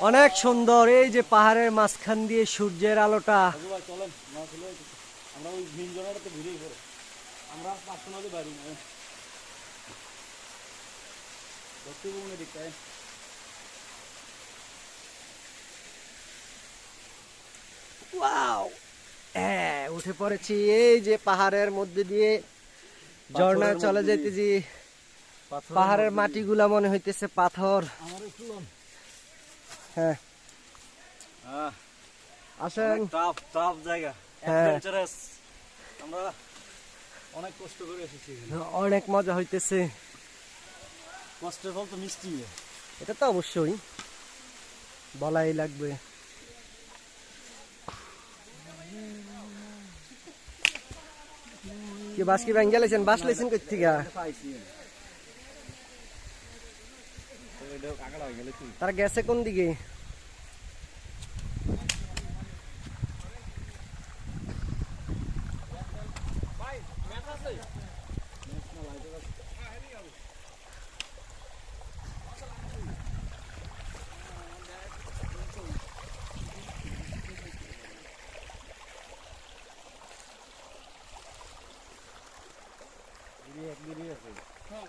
অনেক সুন্দর এই যে পাহাড়ের মাঝখান দিয়ে সূর্যের আলোটা। হ্যাঁ উঠে পড়েছি। এই যে পাহাড়ের মধ্যে দিয়ে ঝর্ণা চলে। যেতেছি। পাহাড়ের মাটিগুলা মনে হইতেছে পাথর। হ্যাঁ। আসেন। টাফ টাফ জায়গা। হ্যাঁ। অ্যাডভেঞ্চারাস আমরা অনেক কষ্ট করে এসেছি অনেক মজা হইতেছে। কষ্টের ফল তো মিষ্টি। এটা তো অবশ্যই। বলাই লাগবে। কি বাস কি ব্যাংক গেলেছেন? বাস লেছেন কই থেকে? তারা গেছে কোন দিকে Yeah, yeah, yeah.